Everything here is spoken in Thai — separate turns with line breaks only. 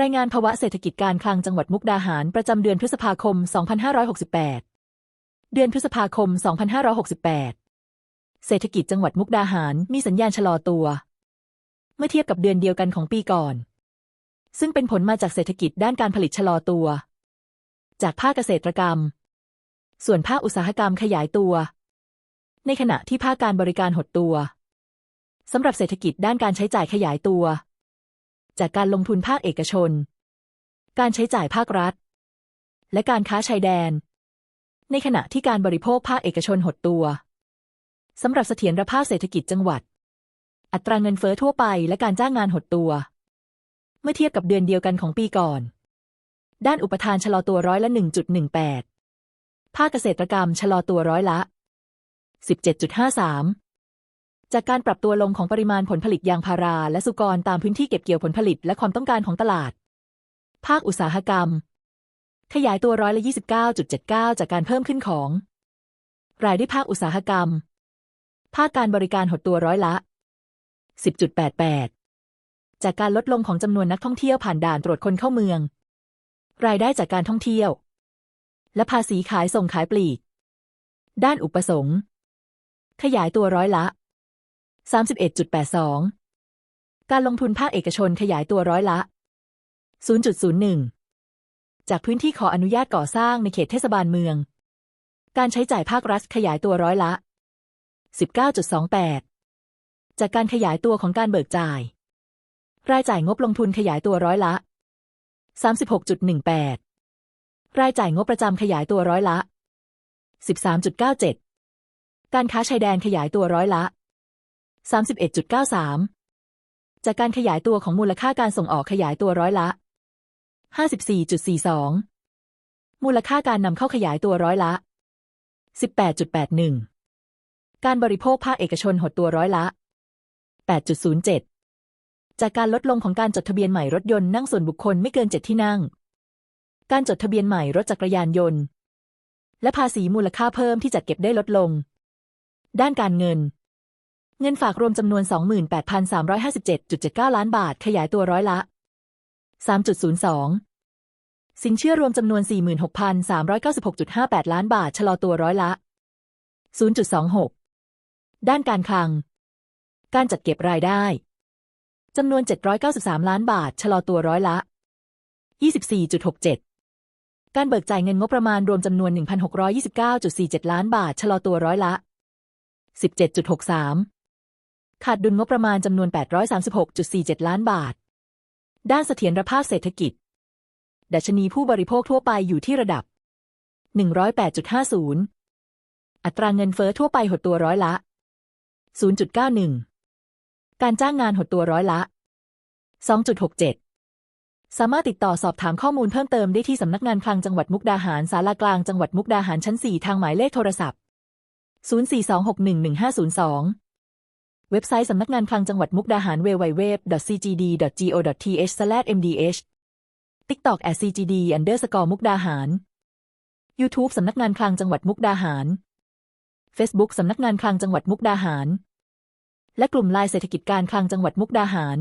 รายงานภาวะเศรษฐกิจการคลังจังหวัดมุกดาหารประจำเดือนพฤษภาคม 2568 เดือนพฤษภาคม 2568 เศรษฐกิจจังหวัดมุกดาหารมีสัญญาณชะลอตัว เมื่อเทียบกับเดือนเดียวกันของปีก่อน ซึ่งเป็นผลมาจากเศรษฐกิจด้านการผลิตชะลอตัว จากภาคเกษตรกรรม ส่วนภาคอุตสาหกรรมขยายตัว ในขณะที่ภาคการบริการหดตัวสำหรับเศรษฐกิจด้านการใช้จ่ายขยายตัว จากการลงทุนภาคเอกชน การใช้จ่ายภาครัฐ และการค้าชายแดน ในขณะที่การบริโภคภาคเอกชนหดตัวสำหรับเสถียรภาพเศรษฐกิจจังหวัด อัตราเงินเฟ้อทั่วไปและการจ้างงานหดตัว เมื่อเทียบกับเดือนเดียวกันของปีก่อน ด้านอุปทานชะลอตัวร้อยละ 1.18 ภาคเกษตรกรรมชะลอตัวร้อยละ 17.53 จากการปรับตัวลงของปริมาณผลผลิตยางพาราและสุกรตามพื้นที่เก็บเกี่ยวผลผลิตและความต้องการของตลาด ภาคอุตสาหกรรม ขยายตัวร้อยละ29.79 จากการเพิ่มขึ้นของ รายได้ภาคอุตสาหกรรม ภาคการบริการหดตัวร้อยละ 10.88 จากการลดลงของจำนวนนักท่องเที่ยวผ่านด่านตรวจคนเข้าเมือง รายได้จากการท่องเที่ยว และภาษีขายส่งขายปลีก ด้านอุปสงค์ ขยายตัวร้อยละ 31.82 การลงทุนภาคเอกชนขยายตัวร้อยละ 0.01 จากพื้นที่ขออนุญาตก่อสร้างในเขตเทศบาลเมือง การใช้จ่ายภาครัฐขยายตัวร้อยละ 19.28 จากการขยายตัวของการเบิกจ่าย รายจ่ายงบลงทุนขยายตัวร้อยละ 36.18 รายจ่ายงบประจำขยายตัวร้อยละ 13.97 การค้าชายแดนขยายตัวร้อยละ 31.93 จากการขยายตัวของมูลค่าการส่งออกขยายตัวร้อยละ 54.42 มูลค่าการนำเข้าขยายตัวร้อยละ 18.81 การบริโภคภาคเอกชนหดตัวร้อยละ 8.07 จากการลดลงของการจดทะเบียนใหม่รถยนต์นั่งส่วนบุคคลไม่เกินเจ็ดที่นั่ง การจดทะเบียนใหม่รถจักรยานยนต์ และภาษีมูลค่าเพิ่มที่จัดเก็บได้ลดลง ด้านการเงิน เงินฝากรวมจำนวน 28,357.79 ล้านบาท ขยายตัวร้อยละ 3.02 สินเชื่อรวมจำนวน 46,396.58 ล้านบาท ชะลอตัวร้อยละ 0.26 ด้านการคลัง การจัดเก็บรายได้จำนวน 793 ล้านบาท ชะลอตัวร้อยละ 24.67 การเบิกจ่ายเงินงบประมาณรวมจำนวน 1,629.47 ล้านบาท ชะลอตัวร้อยละ 17.63 ขาดดุลงบประมาณจำนวน 836.47 ล้านบาท ด้านเสถียรภาพเศรษฐกิจ ดัชนีผู้บริโภคทั่วไปอยู่ที่ระดับ 108.50 อัตราเงินเฟ้อทั่วไปหดตัวร้อยละ 0.91 การจ้างงานหดตัวร้อยละ 2.67 สามารถติดต่อสอบถามข้อมูลเพิ่มเติมได้ที่สำนักงานคลังจังหวัดมุกดาหารสารากลางจังหวัดมุกดาหารชั้น 4 ทางหมายเลขโทรศัพท์ 042611502 เว็บไซต์สำนักงานคลังจังหวัดมุกดาหาร www.cgd.go.th/mdh TikTok @cgd underscore มุกดาหาร YouTube สำนักงานคลังจังหวัดมุกดาหาร Facebook สำนักงานคลังจังหวัดมุกดาหาร และกลุ่มไลน์เศรษฐกิจการคลังจังหวัดมุกดาหาร